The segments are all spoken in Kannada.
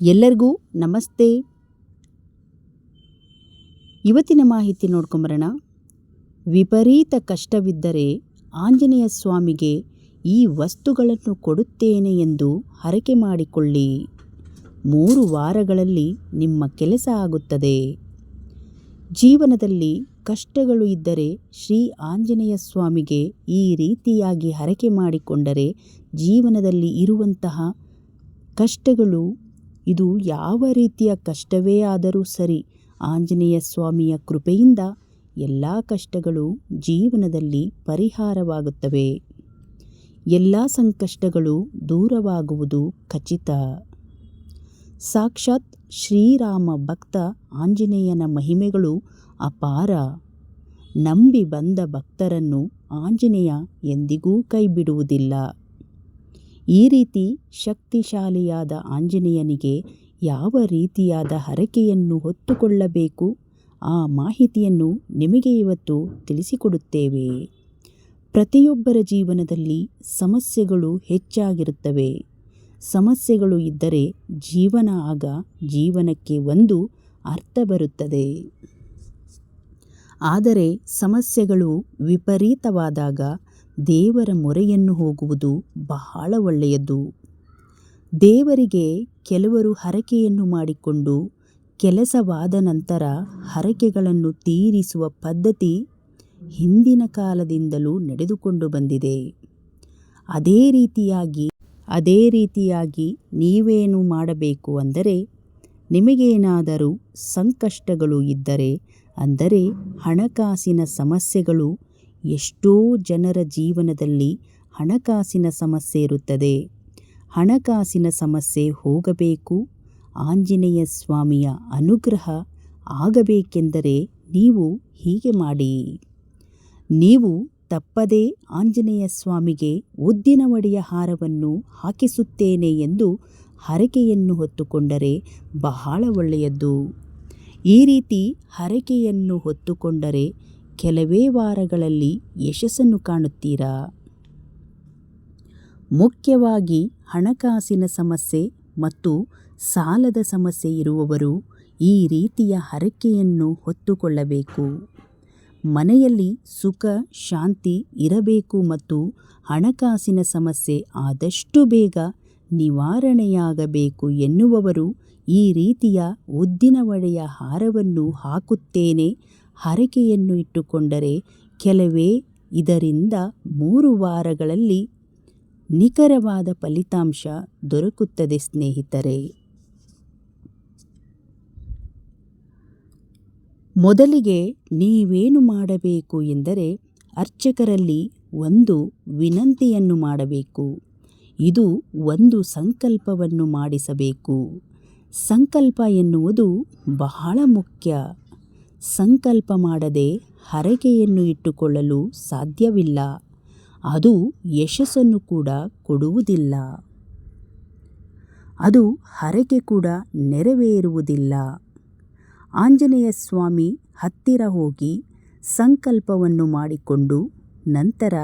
ಎಲ್ಲರಿಗೂ ನಮಸ್ತೆ. ಇವತ್ತಿನ ಮಾಹಿತಿ ನೋಡ್ಕೊಂಬರೋಣ. ವಿಪರೀತ ಕಷ್ಟವಿದ್ದರೆ ಆಂಜನೇಯ ಸ್ವಾಮಿಗೆ ಈ ವಸ್ತುಗಳನ್ನು ಕೊಡುತ್ತೇನೆ ಎಂದು ಹರಕೆ ಮಾಡಿಕೊಳ್ಳಿ. ಮೂರು ವಾರಗಳಲ್ಲಿ ನಿಮ್ಮ ಕೆಲಸ ಆಗುತ್ತದೆ. ಜೀವನದಲ್ಲಿ ಕಷ್ಟಗಳು ಇದ್ದರೆ ಶ್ರೀ ಆಂಜನೇಯ ಸ್ವಾಮಿಗೆ ಈ ರೀತಿಯಾಗಿ ಹರಕೆ ಮಾಡಿಕೊಂಡರೆ ಜೀವನದಲ್ಲಿ ಇರುವಂತಹ ಕಷ್ಟಗಳು ಇದು ಯಾವ ರೀತಿಯ ಕಷ್ಟವೇ ಆದರೂ ಸರಿ ಆಂಜನೇಯ ಸ್ವಾಮಿಯ ಕೃಪೆಯಿಂದ ಎಲ್ಲ ಕಷ್ಟಗಳು ಜೀವನದಲ್ಲಿ ಪರಿಹಾರವಾಗುತ್ತವೆ. ಎಲ್ಲ ಸಂಕಷ್ಟಗಳು ದೂರವಾಗುವುದು ಖಚಿತ. ಸಾಕ್ಷಾತ್ ಶ್ರೀರಾಮ ಭಕ್ತ ಆಂಜನೇಯನ ಮಹಿಮೆಗಳು ಅಪಾರ. ನಂಬಿ ಬಂದ ಭಕ್ತರನ್ನು ಆಂಜನೇಯ ಎಂದಿಗೂ ಕೈಬಿಡುವುದಿಲ್ಲ. ಈ ರೀತಿ ಶಕ್ತಿಶಾಲಿಯಾದ ಆಂಜನೇಯನಿಗೆ ಯಾವ ರೀತಿಯಾದ ಹರಕೆಯನ್ನು ಹೊತ್ತುಕೊಳ್ಳಬೇಕು? ಆ ಮಾಹಿತಿಯನ್ನು ನಿಮಗೆ ಇವತ್ತು ತಿಳಿಸಿಕೊಡುತ್ತೇವೆ. ಪ್ರತಿಯೊಬ್ಬರ ಜೀವನದಲ್ಲಿ ಸಮಸ್ಯೆಗಳು ಹೆಚ್ಚಾಗಿರುತ್ತವೆ. ಸಮಸ್ಯೆಗಳು ಇದ್ದರೆ ಜೀವನ ಆಗ ಜೀವನಕ್ಕೆ ಒಂದು ಅರ್ಥ ಬರುತ್ತದೆ. ಆದರೆ ಸಮಸ್ಯೆಗಳು ವಿಪರೀತವಾದಾಗ ದೇವರ ಮೊರೆಯನ್ನು ಹೋಗುವುದು ಬಹಳ ಒಳ್ಳೆಯದು. ದೇವರಿಗೆ ಕೆಲವರು ಹರಕೆಯನ್ನು ಮಾಡಿಕೊಂಡು ಕೆಲಸವಾದ ನಂತರ ಹರಕೆಗಳನ್ನು ತೀರಿಸುವ ಪದ್ಧತಿ ಹಿಂದಿನ ಕಾಲದಿಂದಲೂ ನಡೆದುಕೊಂಡು ಬಂದಿದೆ. ಅದೇ ರೀತಿಯಾಗಿ ಅದೇ ರೀತಿಯಾಗಿ ನೀವೇನು ಮಾಡಬೇಕು ಅಂದರೆ, ನಿಮಗೇನಾದರೂ ಸಂಕಷ್ಟಗಳು ಇದ್ದರೆ, ಅಂದರೆ ಹಣಕಾಸಿನ ಸಮಸ್ಯೆಗಳು ಎಷ್ಟೋ ಜನರ ಜೀವನದಲ್ಲಿ ಹಣಕಾಸಿನ ಸಮಸ್ಯೆ ಇರುತ್ತದೆ. ಹಣಕಾಸಿನ ಸಮಸ್ಯೆ ಹೋಗಬೇಕು. ಆಂಜನೇಯ ಸ್ವಾಮಿಯ ಅನುಗ್ರಹ ಆಗಬೇಕೆಂದರೆ ನೀವು ಹೀಗೆ ಮಾಡಿ. ನೀವು ತಪ್ಪದೇ ಆಂಜನೇಯ ಸ್ವಾಮಿಗೆ ಉದ್ದಿನ ವಡಿಯ ಹಾರವನ್ನು ಹಾಕಿಸುತ್ತೇನೆ ಎಂದು ಹರಕೆಯನ್ನು ಹೊತ್ತುಕೊಂಡರೆ ಬಹಳ ಒಳ್ಳೆಯದು. ಈ ರೀತಿ ಹರಕೆಯನ್ನು ಹೊತ್ತುಕೊಂಡರೆ ಕೆಲವೇ ವಾರಗಳಲ್ಲಿ ಯಶಸ್ಸನ್ನು ಕಾಣುತ್ತೀರಾ? ಮುಖ್ಯವಾಗಿ ಹಣಕಾಸಿನ ಸಮಸ್ಯೆ ಮತ್ತು ಸಾಲದ ಸಮಸ್ಯೆ ಇರುವವರು ಈ ರೀತಿಯ ಹರಕೆಯನ್ನು ಹೊತ್ತುಕೊಳ್ಳಬೇಕು. ಮನೆಯಲ್ಲಿ ಸುಖ, ಶಾಂತಿ ಇರಬೇಕು ಮತ್ತು ಹಣಕಾಸಿನ ಸಮಸ್ಯೆ ಆದಷ್ಟು ಬೇಗ ನಿವಾರಣೆಯಾಗಬೇಕು ಎನ್ನುವವರು ಈ ರೀತಿಯ ಉದ್ದಿನ ವಡೆಯ ಹಾರವನ್ನು ಹಾಕುತ್ತೇನೆ ಹರಕೆಯನ್ನು ಇಟ್ಟುಕೊಂಡರೆ ಕೆಲವೇ ಇದರಿಂದ ಮೂರು ವಾರಗಳಲ್ಲಿ ನಿಖರವಾದ ಫಲಿತಾಂಶ ದೊರಕುತ್ತದೆ ಸ್ನೇಹಿತರೆ. ಮೊದಲಿಗೆ ನೀವೇನು ಮಾಡಬೇಕು ಎಂದರೆ ಅರ್ಚಕರಲ್ಲಿ ಒಂದು ವಿನಂತಿಯನ್ನು ಮಾಡಬೇಕು. ಇದು ಒಂದು ಸಂಕಲ್ಪವನ್ನು ಮಾಡಿಸಬೇಕು. ಸಂಕಲ್ಪ ಎನ್ನುವುದು ಬಹಳ ಮುಖ್ಯ. ಸಂಕಲ್ಪ ಮಾಡದೆ ಹರಕೆಯನ್ನು ಇಟ್ಟುಕೊಳ್ಳಲು ಸಾಧ್ಯವಿಲ್ಲ. ಅದು ಯಶಸ್ಸನ್ನು ಕೂಡ ಕೊಡುವುದಿಲ್ಲ. ಅದು ಹರಕೆ ಕೂಡ ನೆರವೇರುವುದಿಲ್ಲ. ಆಂಜನೇಯ ಸ್ವಾಮಿ ಹತ್ತಿರ ಹೋಗಿ ಸಂಕಲ್ಪವನ್ನು ಮಾಡಿಕೊಂಡು ನಂತರ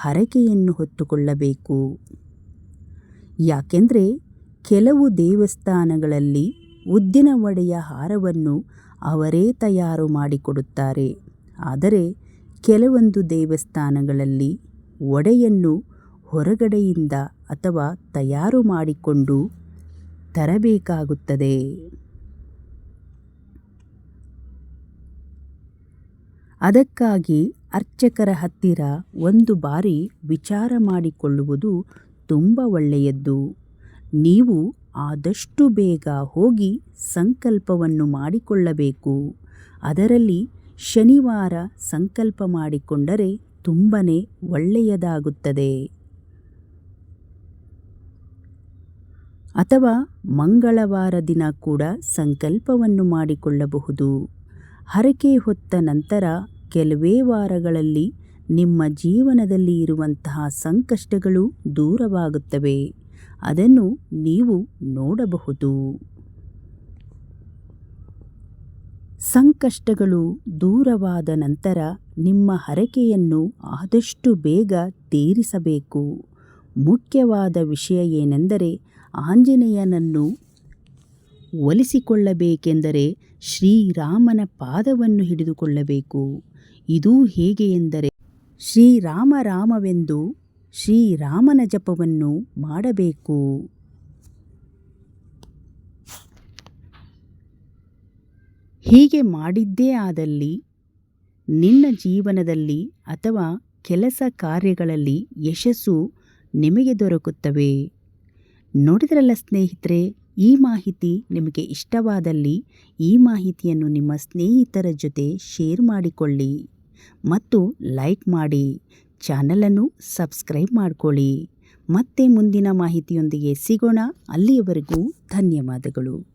ಹರಕೆಯನ್ನು ಹೊತ್ತುಕೊಳ್ಳಬೇಕು. ಯಾಕೆಂದರೆ ಕೆಲವು ದೇವಸ್ಥಾನಗಳಲ್ಲಿ ಉದ್ದಿನ ವಡೆಯ ಹಾರವನ್ನು ಅವರೇ ತಯಾರು ಮಾಡಿಕೊಡುತ್ತಾರೆ. ಆದರೆ ಕೆಲವೊಂದು ದೇವಸ್ಥಾನಗಳಲ್ಲಿ ವಡೆಯನ್ನು ಹೊರಗಡೆಯಿಂದ ಅಥವಾ ತಯಾರು ಮಾಡಿಕೊಂಡು ತರಬೇಕಾಗುತ್ತದೆ. ಅದಕ್ಕಾಗಿ ಅರ್ಚಕರ ಹತ್ತಿರ ಒಂದು ಬಾರಿ ವಿಚಾರ ಮಾಡಿಕೊಳ್ಳುವುದು ತುಂಬ ಒಳ್ಳೆಯದ್ದು. ನೀವು ಆದಷ್ಟು ಬೇಗ ಹೋಗಿ ಸಂಕಲ್ಪವನ್ನು ಮಾಡಿಕೊಳ್ಳಬೇಕು. ಅದರಲ್ಲಿ ಶನಿವಾರ ಸಂಕಲ್ಪ ಮಾಡಿಕೊಂಡರೆ ತುಂಬನೇ ಒಳ್ಳೆಯದಾಗುತ್ತದೆ. ಅಥವಾ ಮಂಗಳವಾರ ದಿನ ಕೂಡ ಸಂಕಲ್ಪವನ್ನು ಮಾಡಿಕೊಳ್ಳಬಹುದು. ಹರಕೆ ಹೊತ್ತ ನಂತರ ಕೆಲವೇ ವಾರಗಳಲ್ಲಿ ನಿಮ್ಮ ಜೀವನದಲ್ಲಿ ಇರುವಂತಹ ಸಂಕಷ್ಟಗಳು ದೂರವಾಗುತ್ತವೆ. ಅದನ್ನು ನೀವು ನೋಡಬಹುದು. ಸಂಕಷ್ಟಗಳು ದೂರವಾದ ನಂತರ ನಿಮ್ಮ ಹರಕೆಯನ್ನು ಆದಷ್ಟು ಬೇಗ ತೀರಿಸಬೇಕು. ಮುಖ್ಯವಾದ ವಿಷಯ ಏನೆಂದರೆ ಆಂಜನೇಯನನ್ನು ಒಲಿಸಿಕೊಳ್ಳಬೇಕೆಂದರೆ ಶ್ರೀರಾಮನ ಪಾದವನ್ನು ಹಿಡಿದುಕೊಳ್ಳಬೇಕು. ಇದೂ ಹೇಗೆ ಎಂದರೆ ಶ್ರೀರಾಮ ರಾಮವೆಂದು ಶ್ರೀರಾಮನ ಜಪವನ್ನು ಮಾಡಬೇಕು. ಹೀಗೆ ಮಾಡಿದ್ದೇ ಆದಲ್ಲಿ ನಿನ್ನ ಜೀವನದಲ್ಲಿ ಅಥವಾ ಕೆಲಸ ಕಾರ್ಯಗಳಲ್ಲಿ ಯಶಸ್ಸು ನಿಮಗೆ ದೊರಕುತ್ತವೆ. ನೋಡಿದ್ರಲ್ಲ ಸ್ನೇಹಿತರೆ, ಈ ಮಾಹಿತಿ ನಿಮಗೆ ಇಷ್ಟವಾದಲ್ಲಿ ಈ ಮಾಹಿತಿಯನ್ನು ನಿಮ್ಮ ಸ್ನೇಹಿತರ ಜೊತೆ ಶೇರ್ ಮಾಡಿಕೊಳ್ಳಿ ಮತ್ತು ಲೈಕ್ ಮಾಡಿ. ಚಾನಲನ್ನು ಸಬ್ಸ್ಕ್ರೈಬ್ ಮಾಡಿಕೊಳ್ಳಿ. ಮತ್ತೆ ಮುಂದಿನ ಮಾಹಿತಿಯೊಂದಿಗೆ ಸಿಗೋಣ. ಅಲ್ಲಿಯವರೆಗೂ ಧನ್ಯವಾದಗಳು.